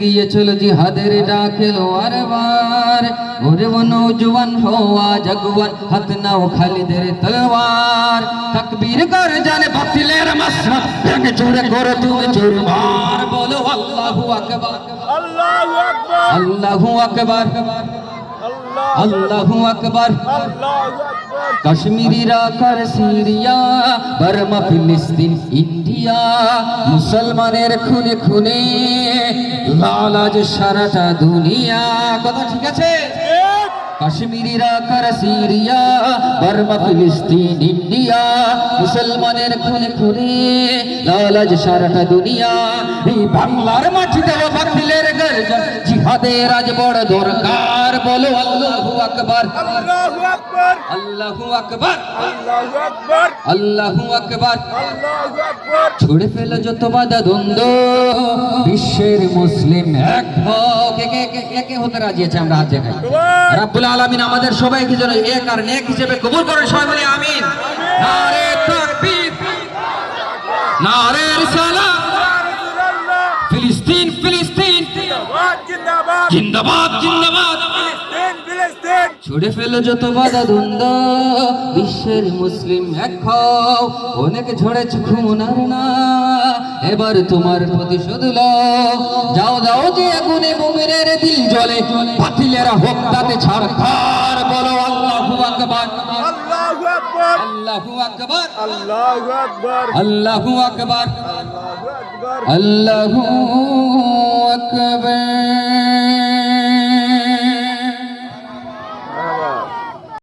গিয়েছিল জিহাদের ডাকেল আর বার ওরে নৌজওয়ান হওয়া জগওয়ান হাত নাও খালিদের তলোয়ার তকবীর কর জানে বাতিলের মাসরা ভেঙে জোরে করো তুমি চুরমার বলো আল্লাহু আকবার। আল্লাহু আকবার। আল্লাহু আকবার। আল্লাহ আকবার। কাশ্মীরিরা কর সিরিয়া, বার্মা, ফিলিস্তিন, ইন্ডিয়া, মুসলমানের খুনে খুনে লালাজ সারাটা দুনিয়া। কথা ঠিক আছে? কাশ্মীরিরা কর সিরিয়া, বার্মা, ফিলিস্তিন, ইন্ডিয়া, মুসলমানের খুনে খুনে লালাজ সারাটা দুনিয়া। এই বাংলার মাটিতে জিহাদের আজ বড় দরকার বলো আল্লাহু আকবার। আল্লাহু আকবার। আল্লাহু আকবার। আল্লাহু আকবার। আল্লাহু আকবার। আল্লাহু আকবার। ছুড়ে ফেলো যত বাধা দ্বন্দ্ব। বিশ্বের মুসলিম এক হও। কে কে কে হতে রাজি আছে আমরা হাত জোয়ান আলামিন আমাদের সবাইকে যেন এক আর নেক হিসেবে কবুল করেন সবাই বলি আমিন। নারে তাকবীর। নারে রিসালাত। জিন্দাবাদ জিন্দাবাদ। জিন্দাবাদ ফিলিস্তিন ফিলিস্তিন। ছুড়ে ফেলো যত বাধা দ্বন্দ্ব বিশ্বের মুসলিম এক হও অনেক ঝরেছে খুনার না। এবার তোমার প্রতিশোধ লও। যাও যাও যে আগুনে মুমিনের দিল জ্বলে বাতিলেরা হোক তাতে ছাড়খার বলো আল্লাহু আকবার। আল্লাহু আকবার। আল্লাহু আকবার। আল্লাহু আকবার। আল্লাহু আকবার। আল্লাহু আকবার। আল্লাহু আকবার।